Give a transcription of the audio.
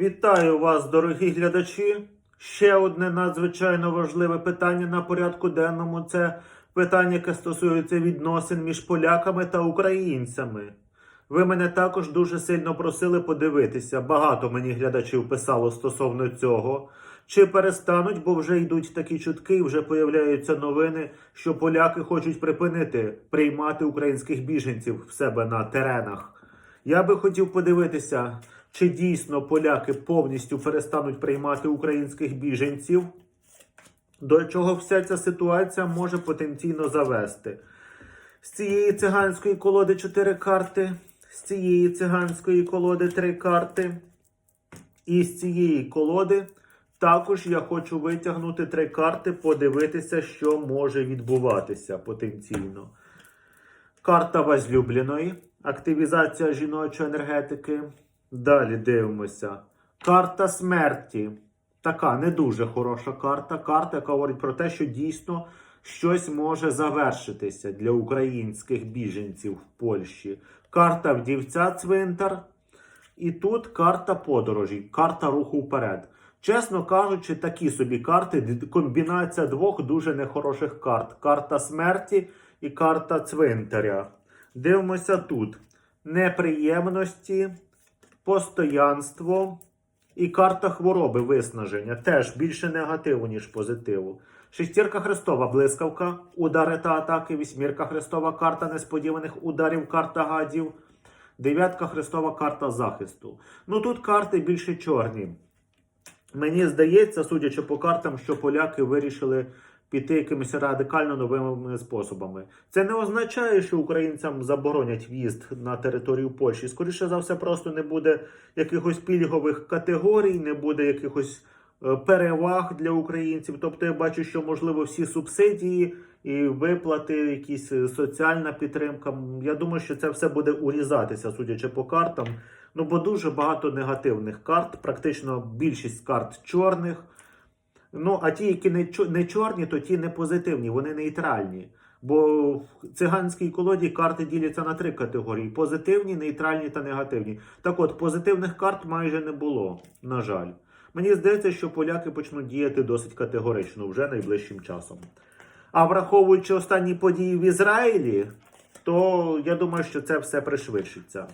Вітаю вас, дорогі глядачі. Ще одне надзвичайно важливе питання на порядку денному це питання, яке стосується відносин між поляками та українцями. Ви мене також дуже сильно просили подивитися. Багато мені глядачів писало стосовно цього. Чи перестануть, бо вже йдуть такі чутки, вже появляються новини, що поляки хочуть припинити приймати українських біженців в себе на теренах. Я би хотів подивитися, чи дійсно поляки повністю перестануть приймати українських біженців, до чого вся ця ситуація може потенційно завести. З цієї циганської колоди 4 карти, з цієї циганської колоди 3 карти. І з цієї колоди також я хочу витягнути три карти, подивитися, що може відбуватися потенційно. Карта возлюбленої, активізація жіночої енергетики. Далі дивимося. Карта смерті. Така не дуже хороша карта. Карта, яка говорить про те, що дійсно щось може завершитися для українських біженців в Польщі. Карта вдівця цвинтар. І тут карта подорожі, карта руху вперед. Чесно кажучи, такі собі карти, комбінація двох дуже нехороших карт: карта смерті і карта цвинтаря. Дивимося тут: неприємності, постоянство і карта хвороби виснаження. Теж більше негативу, ніж позитиву. Шестірка Христова блискавка, удари та атаки, вісьмірка Христова, карта несподіваних ударів, карта гадів. Дев'ятка Христова карта захисту. Ну тут карти більше чорні. Мені здається, судячи по картам, що поляки вирішили піти якимись радикально новими способами. Це не означає, що українцям заборонять в'їзд на територію Польщі. Скоріше за все, просто не буде якихось пільгових категорій, не буде якихось е, переваг для українців. Тобто я бачу, що можливо всі субсидії і виплати, якісь е, соціальна підтримка. Я думаю, що це все буде урізатися, судячи по картам. Ну бо дуже багато негативних карт, практично більшість карт чорних. Ну, а ті, які не, чо- не чорні, то ті не позитивні, вони нейтральні. Бо в циганській колоді карти діляться на три категорії: позитивні, нейтральні та негативні. Так от, позитивних карт майже не було, на жаль. Мені здається, що поляки почнуть діяти досить категорично вже найближчим часом. А враховуючи останні події в Ізраїлі, то я думаю, що це все пришвидшиться.